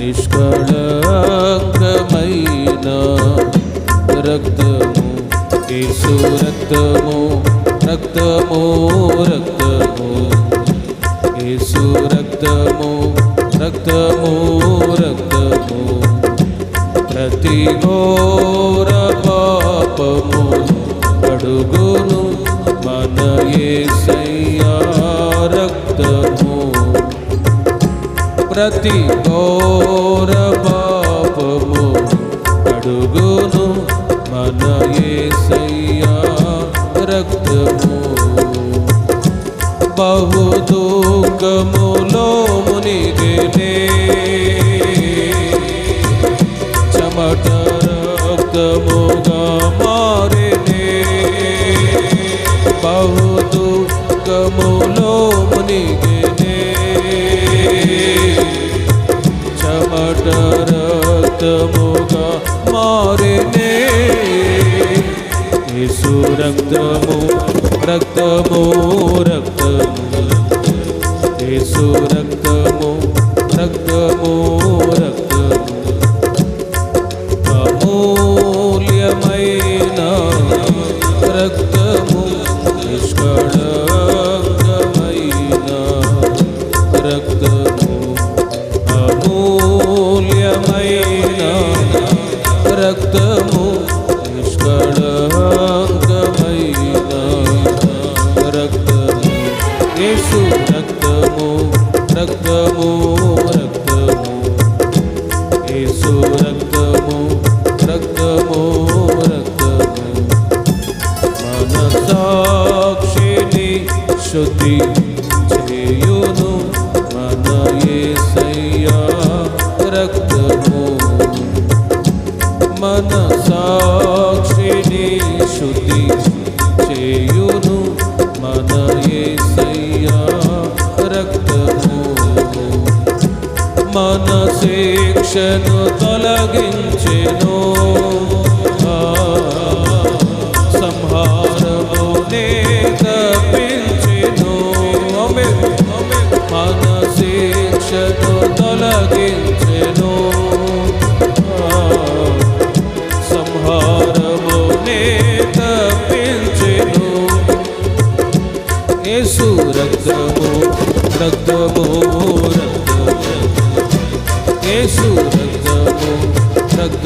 నిష్కళంకమైన రక్తము యేసు రక్తము రక్తము రక్తము. యేసు రక్తము రక్తము రక్తము. ప్రతి ఘోర పాపము అడుగును మన యేసయ్యా ప్రతి ఘోర పాపము అడుగును మన ఏసయ్యా రక్తము. బహు దుఃఖములో మునిగేనే చెమట రక్తముగా మారేనే బహు దుఃఖములో మునిగే मारक् మన శిక్షను తొలగించెను. ఆ, సంహారమునే తప్పించెను మన శిక్షను తొలగించెను. ఆ, సంహారమునే తప్పించెను యేసు రక్తము రక్తము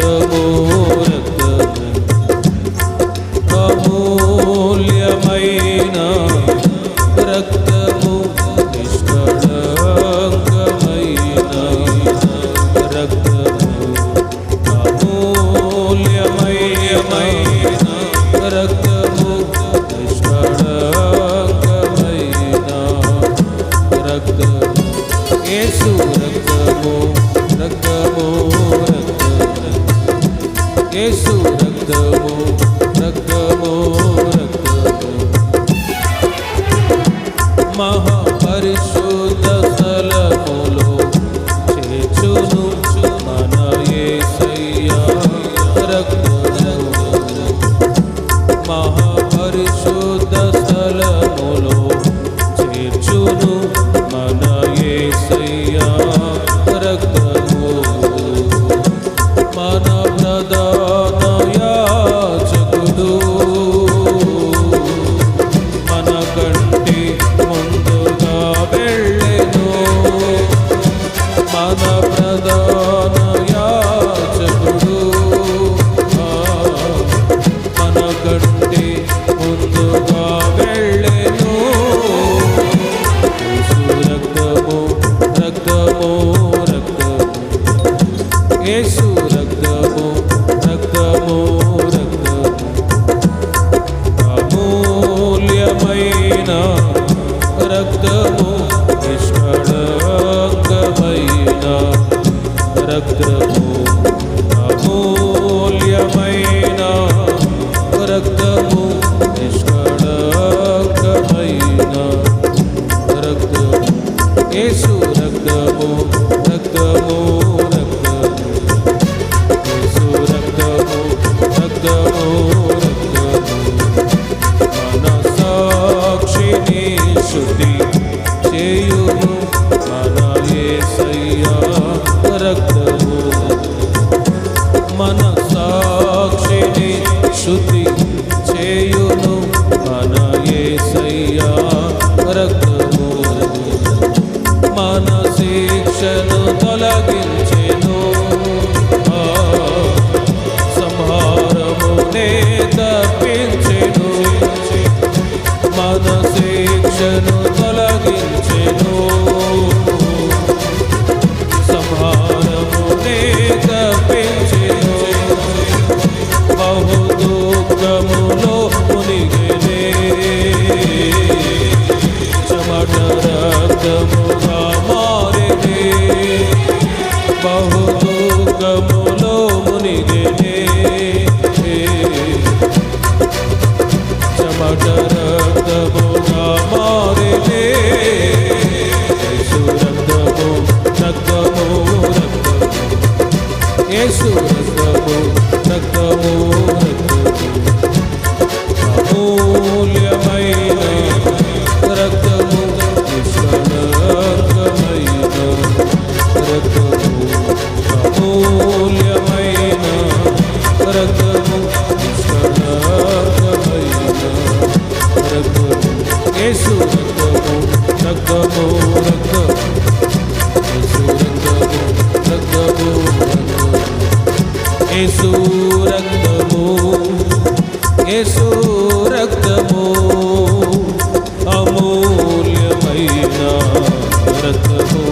రక్తము महा రక్తము మన సాక్షిని శుద్ధి చేయును. మన యేసయ్యా రక్తము మన శిక్షను తొలగించెను. సంహారమునే తప్పించెను. మన శిక్షను తొలగించెను. బహు దుఃఖములో రక్తము యేసు రక్తము అమూల్యమైన రక్తము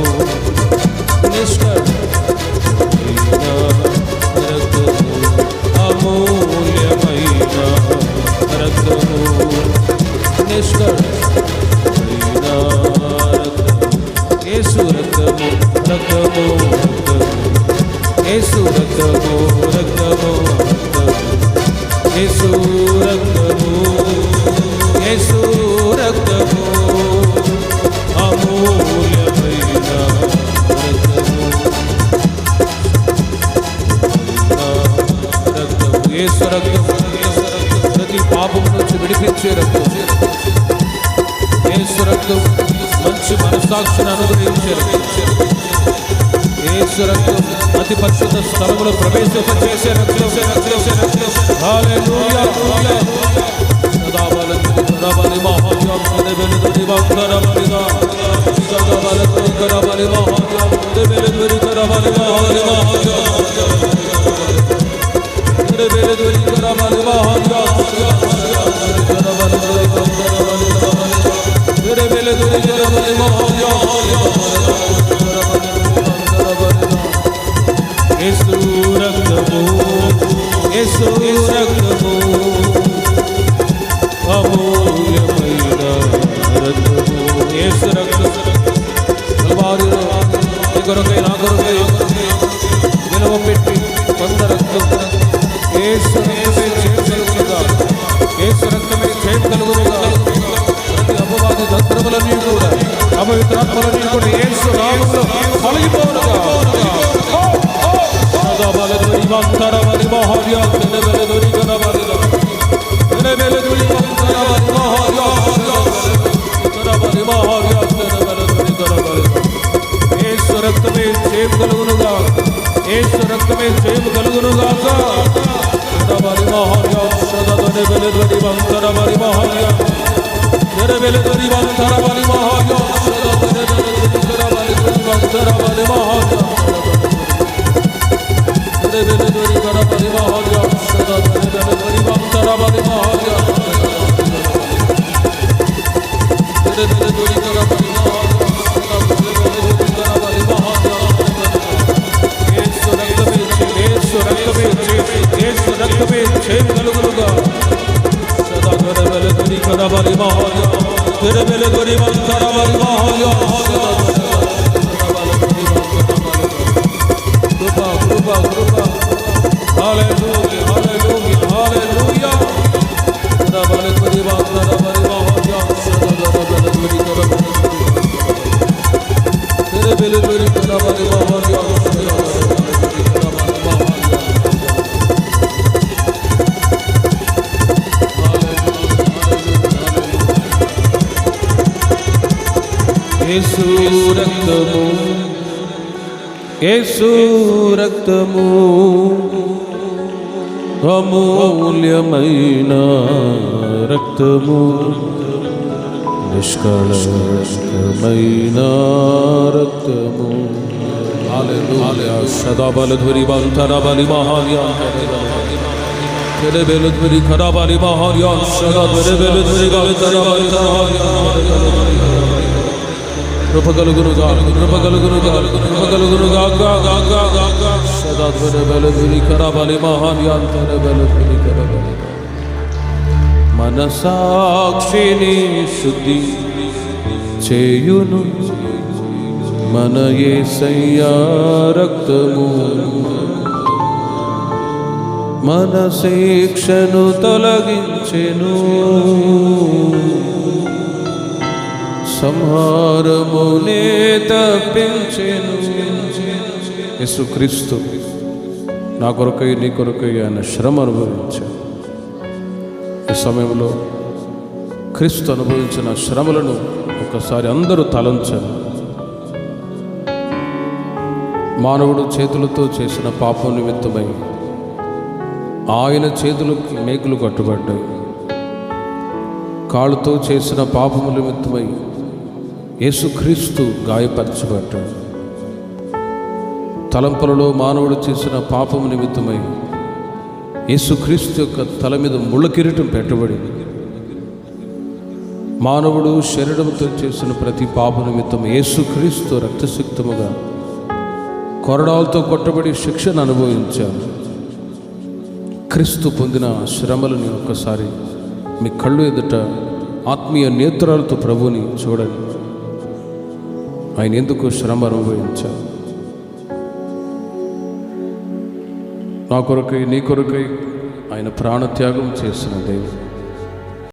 నిష్కళమైన రక్తము అమూల్యమైన రక్తము నిష్కళమైన రక్తము యేసు రక్తము రక్తము రక్తము యేసు రక్తము రక్తము నుంచి విడిపించే రక్తం యేసు రక్తం మంచి మనసాక్షిని అనుగ్రహించే రక్తం యేసు రక్తం అతి పరిశుద్ధ స్థలములో ప్రవేశింపచేసే రక్తం హల్లెలూయా సదాబలి కరబలి మహాత్యం సదబలి దివాకరబలిగా సదాబలి కరబలి కరబలి రక్తము యేసు రక్తము కల్వారిలో నీ కొరకై నా కొరకై నిలవ పెట్టి కొంత రక్తం యేసు రక్తమే చేయగలుగుగా యేసు రక్తమే చేయగలుగుగా ప్రతి అపవాది తంత్రములన్నీ కూడా అపవిత్రాత్మలన్నీ కూడా యేసు తొలగిపోనుగా ধরে বেলে ধরি বন্ধর বলি মহয় ধরে বেলে ধরি বন্ধর বলি মহয় ধরে বেলে ধরি বন্ধর বলি মহয় বেলে তুমি কদা বলি মহল তেরে বেলে করি মন্তর বলি মহল কৃপা কৃপা কৃপা। Hallelujah hallelujah hallelujah. কদা বলে করি মন্তর বলি মহল সদা বেলে করি কদা বেলে করি सूरत मूं ए सूरत मूं अमूल्यमयीना रक्त मूं निष्कलमयीना रक्त मूं सदाबलधुरी बंथराबली महाव्या বেলুধুরি খরাবারি বাহরিয়া সদা বেলুধুরি গলতরা বলতরা కృప కలుగునుగా గా గా గా గా గా సదా ధ్వర బలధుని కరబలి మహాన్యాంతర బలధుని కరబలి మనసాక్షిని శుద్ధి చేయును. మన యేసయ్యా రక్తము. మన శిక్షను తొలగించెను. సంహారమునే తప్పించెను. యేసుక్రీస్తు నా కొరకై నీ కొరకై ఆయన శ్రమ అనుభవించాడు. ఈ సమయంలో క్రీస్తు అనుభవించిన శ్రమలను ఒకసారి అందరూ తలంచారు. మానవుడు చేతులతో చేసిన పాపం నిమిత్తమై ఆయన చేతులకు మేకులు కట్టుబడ్డాయి. కాళ్ళతో చేసిన పాపము నిమిత్తమై యేసుక్రీస్తు గాయపరచబడ్డాడు. తలంపులలో మానవుడు చేసిన పాపం నిమిత్తమై యేసుక్రీస్తు యొక్క తల మీద ముళ్ళ కిరీటం పెట్టబడింది మానవుడు శరీరంతో చేసిన ప్రతి పాప నిమిత్తం యేసుక్రీస్తు రక్తశక్తముగా కొరడాలతో కొట్టబడి శిక్షను అనుభవించాను. క్రీస్తు పొందిన శ్రమలని ఒక్కసారి మీ కళ్ళు ఎదుట ఆత్మీయ నేత్రాలతో ప్రభుని చూడండి. ఆయన ఎందుకు శ్రమ అనుభవించారు? నా కొరకై నీ కొరకై ఆయన ప్రాణత్యాగం చేసిన దేవుడు.